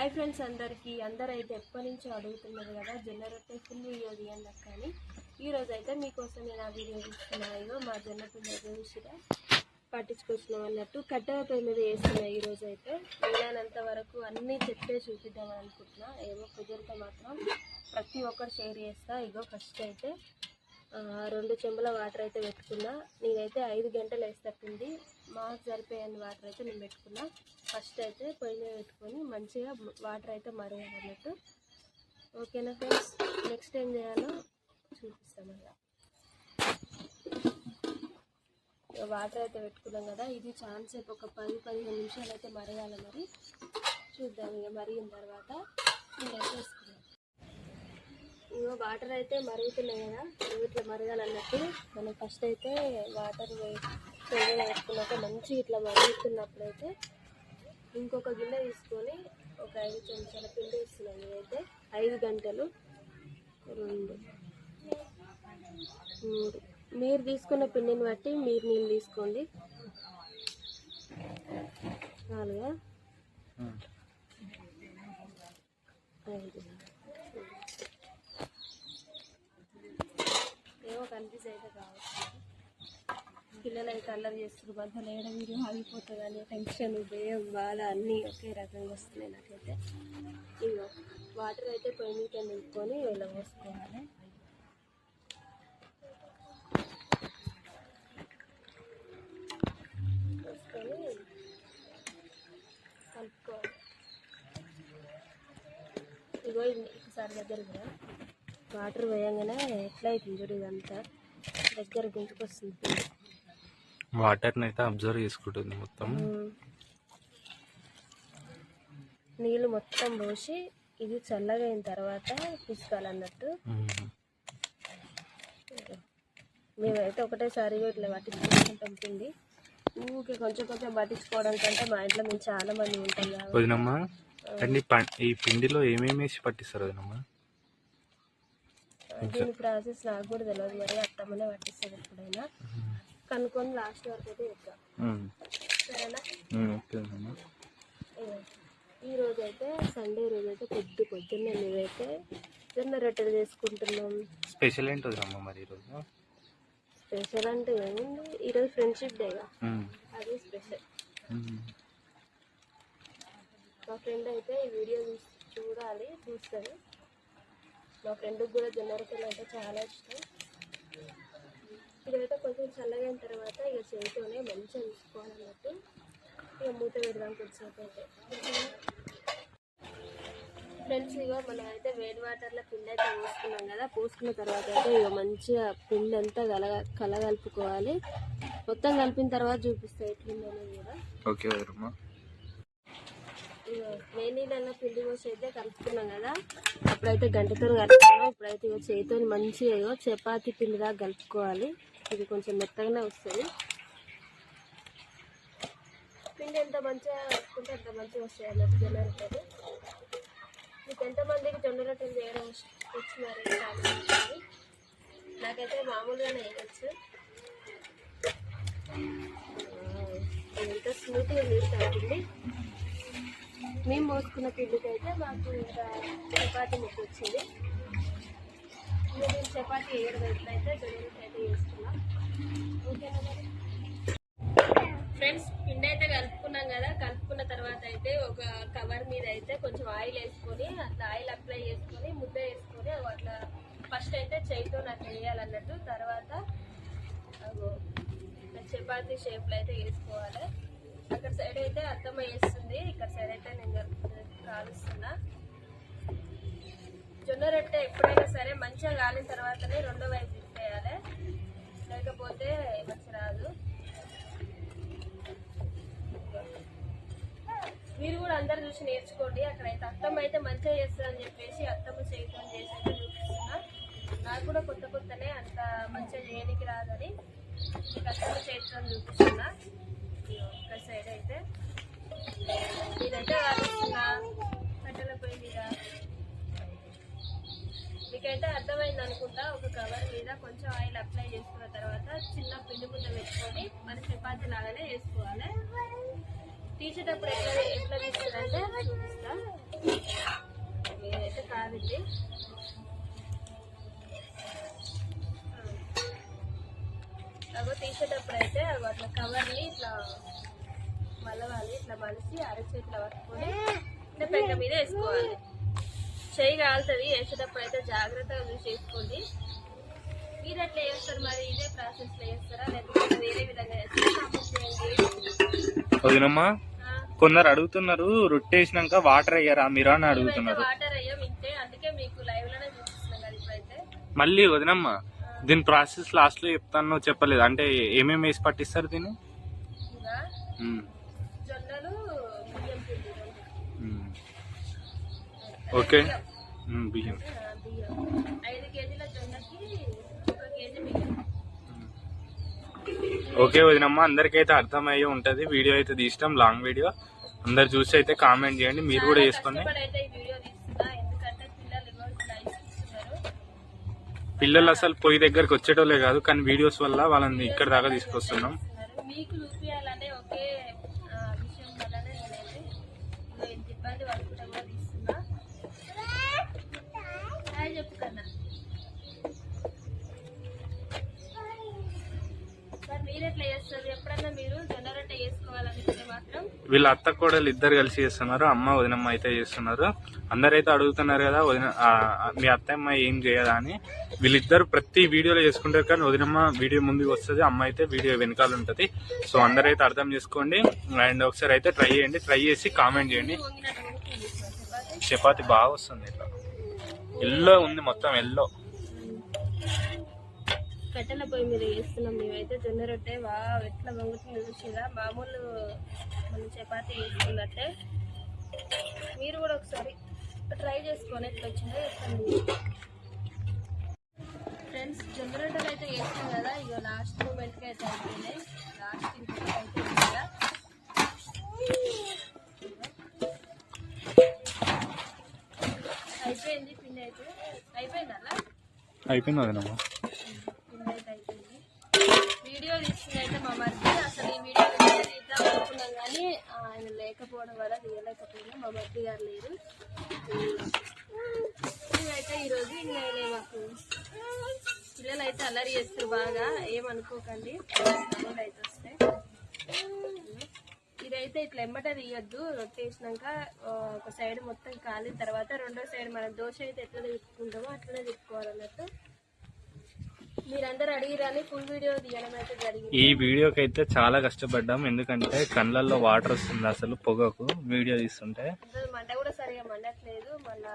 Hi friends అందరికీ. అందరూ అయితే ఎప్పటి నుంచో అడుగుతున్నారు కదా జొన్న రొట్టె ఫుల్ వీడియో తీయండి అక్క అని. ఈరోజు అయితే మీకోసం నేను ఆ వీడియో తీసుకున్నాను మా జొన్న పిల్లలు చూసిరా. పట్టించుకొచ్చినాం అన్నట్టు. కట్టెల పొయ్యి మీద వేస్తున్నాయి ఈరోజు అయితే. వీలైనంత వరకు అన్నీ చెప్పే చూపిద్దామని అనుకుంటున్నా. ఏమో కుదిరితే మాత్రం ప్రతి ఒక్కరు షేర్ చేస్తా. ఇగో ఫస్ట్ అయితే. రెండు చెంబుల వాటర్ అయితే పెట్టుకున్నా. నేనైతే ఐదు గంటలు వేసేటట్టుంది మాకు సరిపోయని వాటర్ అయితే నేను పెట్టుకున్నా. ఫస్ట్ అయితే పొయ్యి మీద పెట్టుకొని మంచిగా వాటర్ అయితే మరగాలన్నట్టు ఓకేనా ఫ్రెండ్స్? నెక్స్ట్ ఏం చేయాలో చూపిస్తాం అలా. వాటర్ అయితే పెట్టుకున్నాం కదా. ఇది ఛాన్స్ సేపు ఒక పది పదిహేను నిమిషాలు అయితే మరగాలి మరి. చూద్దాం ఇక మరిగిన తర్వాత నేను వేసుకున్నాను ఇగో వాటర్ అయితే మరుగుతున్నాయి కదా ఇట్లా మరగాలన్నట్టు. మనం ఫస్ట్ అయితే వాటర్ వేసుకున్నాక మంచిగా ఇట్లా మరుగుతున్నప్పుడు అయితే ఇంకొక గిన్నె తీసుకొని ఒక ఐదు చెంచాల పిండి వేస్తున్నాం ఇదైతే ఐదు గంటలు. రెండు మూడు. మీరు తీసుకున్న పిండిని బట్టి మీరు నీళ్ళు తీసుకోండి. నాలుగా? ఐదు ఏమో కన్ఫ్యూజ్ అయితే కావచ్చు. పిల్లలు అయితే అల్లరి చేస్తారు మధ్యలో ఏడ వీడియో ఆగిపోతుంది అనే టెన్షన్ భయం బాధ అన్నీ ఒకే రకంగా వస్తున్నాయి నాకైతే. ఇగో వాటర్ అయితే పొయ్యి మీద నింపుకొని ఇలా పోసుకోవాలి. పోసుకొని కలుపుకోవాలి. ఇగో ఇది ఒకసారి దగ్గర కూడా వాటర్ వేయంగానే ఎట్లా అవుతుంది చూడు ఇదంతా? దగ్గర గుంటుకు వస్తుంది వాటర్ని అయితే అబ్జర్వ్ చేసుకుంటుంది మొత్తం. నీళ్ళు మొత్తం పోసి ఇది చల్లగా అయిన తర్వాత తీసుకోవాలన్నట్టు. మ్మ్. మేమైతే ఒకటేసారి ఇట్లా పట్టించుకుంటాం పిండి ఊకే కొంచెం కొంచెం పట్టించుకోవడం కంటే మా ఇంట్లో మేము చాలా మంది ఉంటాం వదినమ్మా ఈ పిండిలో ఏమేమి వేసి పట్టిస్తారు వదినమ్మా? దీని ప్రాసెస్ నాకు కూడా తెలియదు మరి అత్తమ్మనే పట్టిస్తుంది ఎప్పుడైనా. కనుక్కొని లాస్ట్ వరకు అయితే చెప్తాం. సరేనా. ఈ రోజు అయితే సండే రోజు అయితే పొద్దు పొద్దున్నే మేమైతే జొన్న రొట్టెలు చేసుకుంటున్నాం? స్పెషల్ ఏంటి మరి ఈరోజు స్పెషల్ అంటే ఏముంది? ఈరోజు ఫ్రెండ్షిప్ డేగా మ్మ్. అది స్పెషల్. మా ఫ్రెండ్ అయితే ఈ వీడియో చూడాలి చూస్తుంది. మా ఫ్రెండ్కి కూడా జొన్న రొట్టెలు అంటే చాలా ఇష్టం. ఇదైతే కొంచెం చల్లగా అయిన తర్వాత ఇక చేతితోనే మంచిగా తీసుకోవాలన్నట్టు ఇక మూత పెడదాం కొంచెంసేపు అయితే ఫ్రెండ్స్ ఇగో మనం అయితే వేడి వాటర్లో పిండి అయితే పోసుకున్నాం కదా పోసుకున్న తర్వాత అయితే ఇక మంచిగా పిండి అంతా కలగ కలగలుపుకోవాలి. మొత్తం కలిపిన తర్వాత చూపిస్తాయి ఎట్లుంది కూడా. ఓకే వేణీలలో పిండి పోసి అయితే కలుపుకున్నాం కదా. అప్పుడైతే గంటతో కలుపుకున్నాం. ఇప్పుడైతే ఇక చేతితో మంచిగా ఇగో చపాతీ పిండి దాకా కలుపుకోవాలి. ఇది కొంచెం మెత్తగానే వస్తుంది. పిండి ఎంత మంచిగా కలుపుకుంటే అంత మంచిగా వస్తాయి అన్నట్టు జొన్న రొట్టెలు మీకు ఎంతమందికి జొన్న రొట్టెలు చేయడం వచ్చి మరి నాకైతే మామూలుగానే వేయచ్చు. ఎంత స్మూత్గా తీసుకోవాలి మేము మోసుకున్న పిండికి అయితే మాకు ఇంకా చపాతీ ముక్క వచ్చింది. ఇంకా మేము చపాతీ వేయడం ఎట్లయితే జొన్నలకి అయితే వేసుకున్నాం ఓకేనా మరి ఫ్రెండ్స్ పిండి అయితే కలుపుకున్నాం కదా కలుపుకున్న తర్వాత అయితే ఒక కవర్ మీద అయితే కొంచెం ఆయిల్ వేసుకొని అట్లా ఆయిల్ అప్లై చేసుకొని ముద్ద వేసుకొని అట్లా ఫస్ట్ అయితే చేయితో నాకు వేయాలన్నట్టు తర్వాత చపాతీ షేప్లో అయితే వేసుకోవాలి. అక్కడ సైడ్ అయితే అత్తమ్మ వేస్తుంది ఇక్కడ సైడ్ అయితే నేను కలుపు- కాలుస్తున్నా. జొన్న రొట్టె ఎప్పుడైనా సరే మంచిగా కాలిన తర్వాతనే రెండో వైపు తిప్పేయాలి. లేకపోతే మంచి రాదు. మీరు కూడా అందరు చూసి నేర్చుకోండి. అక్కడైతే అత్తమ్మ అయితే మంచిగా చేస్తుందని చెప్పేసి అత్తమ్మ చేయటం చేసి అయితే చూపిస్తున్నా. నాకు కూడా కొత్త కొత్తనే అంత మంచిగా చేయడానికి రాదని మీకు అత్తమ్మ చేస్తాను చూపిస్తున్నా. ఒక సైడ్ అయితే. మీకైతే అర్థమైంది అనుకుంటా ఒక కవర్ మీద కొంచెం ఆయిల్ అప్లై చేసుకున్న తర్వాత చిన్న పిండి ముద్ద పెట్టుకొని మన చపాతి లాగానే వేసుకోవాలి తీసేటప్పుడు ఎట్లా ఎట్లా తీసుకుంటే మీరైతే కాదండి ఫ్లవర్ని ఇట్లా మలవాలి ఇట్లా మలిసి అరచేతిలో పట్టుకొని ఇట్లా పెంక మీద వేసుకోవాలి. చెయ్యి కాలుతుంది వేసేటప్పుడు అయితే జాగ్రత్తగా చూసి వేసుకోండి మీరు ఎట్లా చేస్తారు మరి? ఇదే ప్రాసెస్లో చేస్తారా? లేకపోతే వేరే విధంగా చేస్తారా? కొందరు అడుగుతున్నారు రొట్టేసినాక వాటర్ అయ్యారా మీరా అని అడుగుతున్నారు. వాటర్ అయ్యాం ఇంతే అందుకే మీకు లైవ్లోనే చూపిస్తున్నాం కదా ఇప్పుడైతే. మళ్ళీ వదినమ్మా దీని ప్రాసెస్ లాస్ట్లో చెప్తాను చెప్పలేదు. అంటే ఏమేమి వేసి పట్టిస్తారు దీన్ని. ఓకే. బియ్యం. ఓకే వదినమ్మా అందరికైతే అర్థమయ్యే ఉంటది. వీడియో అయితే తీసినాం లాంగ్ వీడియో. అందరు చూసి అయితే కామెంట్ చేయండి. మీరు కూడా చాలా వేసుకోండి కష్టపడి అయితే ఈ వీడియో తీస్తున్నా ఎందుకంటే పిల్లలు ఇవ్వాల్సిన లైఫ్ ఇస్తున్నారు పిల్లలు అసలు పొయ్యి దగ్గరకు వచ్చేటోళ్ళే కాదు కానీ వీడియోస్ వల్ల వాళ్ళని ఇక్కడ దాకా తీసుకొస్తున్నాం ఇస్తున్నారు. మీకు చూపించాలనే ఒకే ఆ, విషయం వల్లనే నేనైతే ఇదిగో ఇంత ఇబ్బంది పడుకుంటా కూడా తీస్తున్నా హాయ్ చెప్పు కన్నా సార్ మీరు ఎట్లా చేస్తారు ఎప్పుడన్నా మీరు జొన్న రొట్టె చేసుకోవాలనుకుంటే మాత్రం వీళ్ళ అత్త కోడలు ఇద్దరు కలిసి చేస్తున్నారు అమ్మ వదినమ్మ అయితే చేస్తున్నారు. అందరైతే అడుగుతున్నారు కదా వదిన మీ అత్తమ్మ ఏం చేయదా అని. వీళ్ళిద్దరు ప్రతి వీడియోలో చేసుకుంటారు కానీ వదినమ్మ వీడియో ముందుకు వస్తుంది అమ్మ అయితే వీడియో వెనకాల ఉంటుంది. సో అందరైతే అర్థం చేసుకోండి. అండ్ ఒకసారి అయితే ట్రై చేయండి. ట్రై చేసి కామెంట్ చేయండి. చపాతి బాగా వస్తుంది ఇట్లా. ఎల్లో ఉంది మొత్తం ఎల్లో. కట్టెల పొయ్యి మీద వేస్తున్నాం మేమైతే జొన్న రొట్టె బాగా ఎట్లా వంగుతుందో చూసిరా? మామూలు మన చపాతీ వేసుకున్నట్టే మీరు కూడా ఒకసారి ట్రై చేసుకొని ఎట్లా వచ్చిందో చెప్పండి. ఫ్రెండ్స్ జొన్న రొట్టెలు అయితే వేస్తాం కదా ఇక లాస్ట్ మూమెంట్కి అయితే అయిపోయినాయి. లాస్ట్ అయితే కదా. అయిపోయింది పిండి అయితే. అయిపోయింది అలా అయిపోయింది అయితే అయిపోయింది. వీడియో తీస్తుందైతే మా మరిది అసలు ఈ వీడియో కానీ ఆయన లేకపోవడం వల్ల తీయలేకపోయినా మా మరిది గారు లేరు. అయితే ఈరోజు ఇంకా మాకు పిల్లలు అయితే అల్లరి చేస్తారు బాగా ఏమనుకోకండి సౌండ్ అయితే వస్తాయి ఇదైతే ఇట్లా ఎమ్మట తీయొద్దు రొట్టె వేసినాక ఒక సైడ్ మొత్తం కాలిన తర్వాత రెండో సైడ్ మనం దోశ అయితే ఎట్లా తిప్పుకుంటామో అట్లనే తిప్పుకోవాలన్నట్టు. వీడియో ఈ వీడియోకి అయితే చాలా కష్టపడ్డాం. ఎందుకంటే కళ్ళల్లో వాటర్ వస్తుంది అసలు పొగకు వీడియో తీస్తుంటే. మంట కూడా సరిగా మండట్లేదు. మళ్ళీ